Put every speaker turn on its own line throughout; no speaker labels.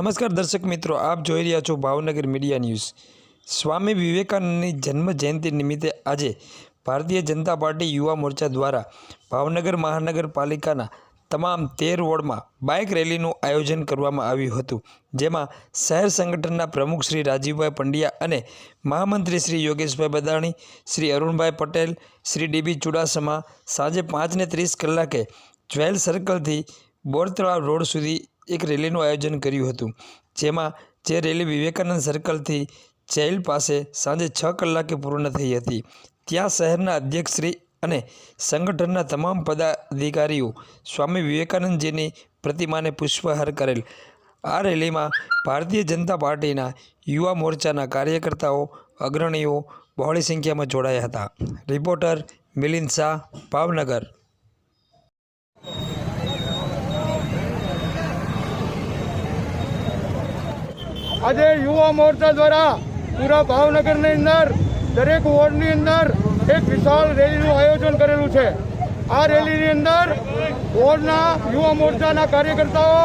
નમસ્કાર દર્શક મિત્રો, આપ જોઈ રહ્યા છો ભાવનગર મીડિયા ન્યૂઝ. સ્વામી વિવેકાનંદની જન્મ જયંતિ નિમિત્તે આજે ભારતીય જનતા પાર્ટી યુવા મોરચા દ્વારા ભાવનગર મહાનગરપાલિકાના તમામ તેર વોર્ડમાં બાઇક રેલીનું આયોજન કરવામાં આવ્યું હતું, જેમાં શહેર સંગઠનના પ્રમુખ શ્રી રાજીવભાઈ પંડ્યા અને મહામંત્રી શ્રી યોગેશભાઈ બદાણી, શ્રી અરુણભાઈ પટેલ, શ્રી ડીબી ચુડાસમા સાંજે પાંચને ત્રીસ કલાકે જ્વેલ સર્કલથી બોરતળાવ રોડ સુધી એક રેલીનું આયોજન કર્યું હતું, જેમાં જે રેલી વિવેકાનંદ સર્કલથી ચૈલ પાસે સાંજે છ કલાકે પૂર્ણ થઈ હતી. ત્યાં શહેરના અધ્યક્ષશ્રી અને સંગઠનના તમામ પદાધિકારીઓ સ્વામી વિવેકાનંદજીની પ્રતિમાને પુષ્પહાર કરેલ. આ રેલીમાં ભારતીય જનતા પાર્ટીના યુવા મોરચાના કાર્યકર્તાઓ, અગ્રણીઓ બહોળી સંખ્યામાં જોડાયા હતા. રિપોર્ટર મિલિંદ શાહ, ભાવનગર.
આજે યુવા મોરચા દ્વારા પૂરા ભાવનગરની અંદર, દરેક વોર્ડની અંદર એક વિશાળ રેલીનું આયોજન કરેલું છે. આ રેલીની અંદર વોર્ડના યુવા મોરચાના કાર્યકર્તાઓ,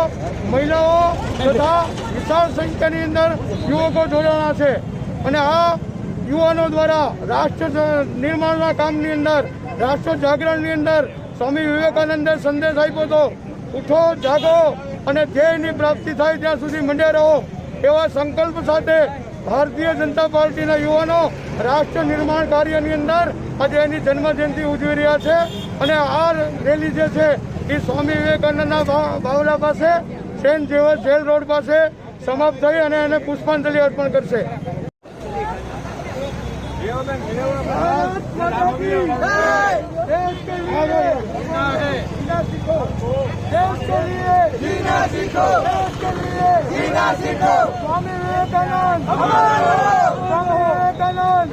મહિલાઓ તથા વિશાળ સંખ્યાની અંદર યુવકો જોડાણા છે. અને આ યુવાનો દ્વારા રાષ્ટ્ર નિર્માણના કામની અંદર, રાષ્ટ્ર જાગરણની અંદર સ્વામી વિવેકાનંદે સંદેશ આપ્યો હતો, ઉઠો, જાગો અને ધ્યેયની પ્રાપ્તિ થાય ત્યાં સુધી મંડ્યા રહો. એવા સંકલ્પ સાથે ભારતીય જનતા પાર્ટીના યુવાનો રાષ્ટ્ર નિર્માણ કાર્યની અંદર આજે એની જન્મજયંતિ ઉજવી રહ્યા છે. અને આ રેલી જે છે, એ સ્વામી વિવેકાનંદના બાવલા પાસે સેન્ટ જેવર જેલ રોડ પાસે સમાપ્ત થઈ અને એને પુષ્પાંજલિ અર્પણ કરશે. સ્વામી વિવેકાનંદ સ્વામી વિવેકાનંદ